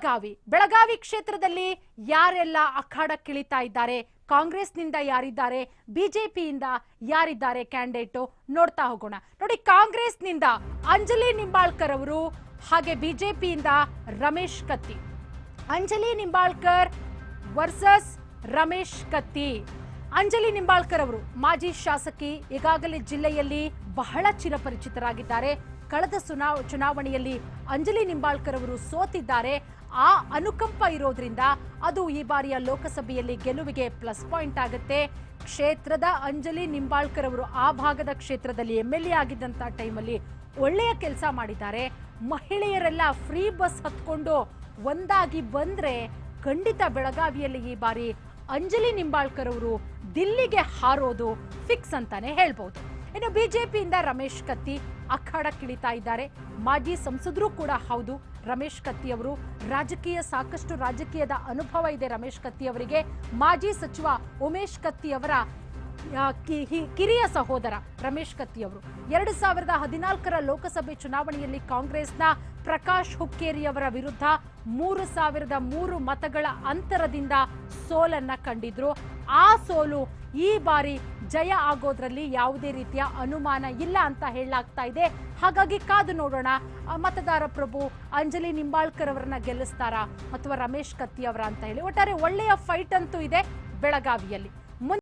ಬೆಳಗಾವಿ. ಬೆಳಗಾವಿ ಕ್ಷೇತ್ರದಲ್ಲಿ ಯಾರೆಲ್ಲ ಅಖಾಡಕ್ಕಿಳಿತಾ ಇದ್ದಾರೆ? ಕಾಂಗ್ರೆಸ್ನಿಂದ ಯಾರಿದ್ದಾರೆ? ಬಿಜೆಪಿಯಿಂದ ಯಾರಿದ್ದಾರೆ ಕ್ಯಾಂಡಿಡೇಟ್? ನೋಡ್ತಾ ಹೋಗೋಣ. ನೋಡಿ, ಕಾಂಗ್ರೆಸ್ನಿಂದ ಅಂಜಲಿ ನಿಂಬಾಳ್ಕರ್ ಅವರು, ಹಾಗೆ ಬಿಜೆಪಿಯಿಂದ ರಮೇಶ್ ಕತ್ತಿ. ಅಂಜಲಿ ನಿಂಬಾಳ್ಕರ್ ವರ್ಸಸ್ ರಮೇಶ್ ಕತ್ತಿ. ಅಂಜಲಿ ನಿಂಬಾಳ್ಕರ್ ಅವರು ಮಾಜಿ ಶಾಸಕಿ, ಈಗಾಗಲೇ ಜಿಲ್ಲೆಯಲ್ಲಿ ಬಹಳ ಚಿರಪರಿಚಿತರಾಗಿದ್ದಾರೆ. ಕಳೆದ ಚುನಾವಣೆಯಲ್ಲಿ ಅಂಜಲಿ ನಿಂಬಾಳ್ಕರ್ ಅವರು ಸೋತಿದ್ದಾರೆ. ಆ ಅನುಕಂಪ ಇರೋದ್ರಿಂದ ಅದು ಈ ಬಾರಿಯ ಲೋಕಸಭೆಯಲ್ಲಿ ಗೆಲುವಿಗೆ ಪ್ಲಸ್ ಪಾಯಿಂಟ್ ಆಗುತ್ತೆ. ಕ್ಷೇತ್ರದ ಅಂಜಲಿ ನಿಂಬಾಳ್ಕರ್ ಅವರು ಆ ಭಾಗದ ಕ್ಷೇತ್ರದಲ್ಲಿ ಎಂ ಎಲ್ ಎ ಆಗಿದ್ದಂಥ ಟೈಮಲ್ಲಿ ಒಳ್ಳೆಯ ಕೆಲಸ ಮಾಡಿದ್ದಾರೆ. ಮಹಿಳೆಯರೆಲ್ಲ ಫ್ರೀ ಬಸ್ ಹತ್ಕೊಂಡು ಒಂದಾಗಿ ಬಂದ್ರೆ ಖಂಡಿತ ಬೆಳಗಾವಿಯಲ್ಲಿ ಈ ಬಾರಿ ಅಂಜಲಿ ನಿಂಬಾಳ್ಕರ್ ಅವರು ದಿಲ್ಲಿಗೆ ಹಾರೋದು ಫಿಕ್ಸ್ ಅಂತಾನೆ ಹೇಳ್ಬಹುದು ಇನ್ನು ಬಿಜೆಪಿಯಿಂದ ರಮೇಶ್ ಕತ್ತಿ ಅಖಾಡಕ್ಕಿಳಿತಾ ಇದ್ದಾರೆ. ಮಾಜಿ ಸಂಸದರು ಕೂಡ ಹೌದು, ರಮೇಶ್ ಕತ್ತಿ ಅವರು ರಾಜಕೀಯ, ಸಾಕಷ್ಟು ರಾಜಕೀಯದ ಅನುಭವ ಇದೆ ರಮೇಶ್ ಕತ್ತಿ ಅವರಿಗೆ ಮಾಜಿ ಸಚಿವ ಉಮೇಶ್ ಕತ್ತಿ ಅವರ ಕಿರಿಯ ಸಹೋದರ ರಮೇಶ್ ಕತ್ತಿ ಅವರು ಎರಡು ಸಾವಿರದ ಹದಿನಾಲ್ಕರ ಲೋಕಸಭೆ ಚುನಾವಣೆಯಲ್ಲಿ ಕಾಂಗ್ರೆಸ್ನ ಪ್ರಕಾಶ್ ಹುಕ್ಕೇರಿ ಅವರ ವಿರುದ್ಧ ಮೂರು ಸಾವಿರದ ಮೂರು ಮತಗಳ ಅಂತರದಿಂದ ಸೋಲನ್ನ ಕಂಡಿದ್ರು. ಆ ಸೋಲು ಈ ಬಾರಿ ಜಯ ಆಗೋದ್ರಲ್ಲಿ ಯಾವುದೇ ರೀತಿಯ ಅನುಮಾನ ಇಲ್ಲ ಅಂತ ಹೇಳಲಾಗ್ತಾ ಇದೆ. ಹಾಗಾಗಿ ಕಾದು ನೋಡೋಣ. ಮತದಾರ ಪ್ರಭು ಅಂಜಲಿ ನಿಂಬಾಳ್ಕರ್ ಅವರನ್ನ ಗೆಲ್ಲಿಸ್ತಾರಾ? ಅಥವಾ ರಮೇಶ್ ಕತ್ತಿ ಅವರ ಅಂತ ಹೇಳಿ. ಒಟ್ಟಾರೆ ಒಳ್ಳೆಯ ಫೈಟ್ ಅಂತೂ ಇದೆ ಬೆಳಗಾವಿಯಲ್ಲಿ.